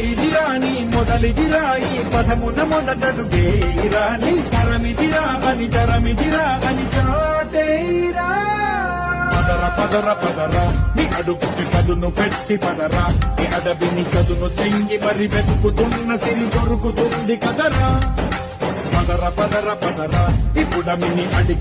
నీ కథ ఇదిరా నీ పదమున మొదటడుగేరా నీ తరమిదిరా అని తరమిదిరా అని చాటేరా పదర పదర పదరా. నీ అడుగుకి పదును పెట్టి పదరా. నీ అడవిని చదును చెంగి మరి వెతుకుతున్న సిరి దొరుకుతుంది కదరా. పదర పదర పదరా. ఇప్పుడమిని అడిగి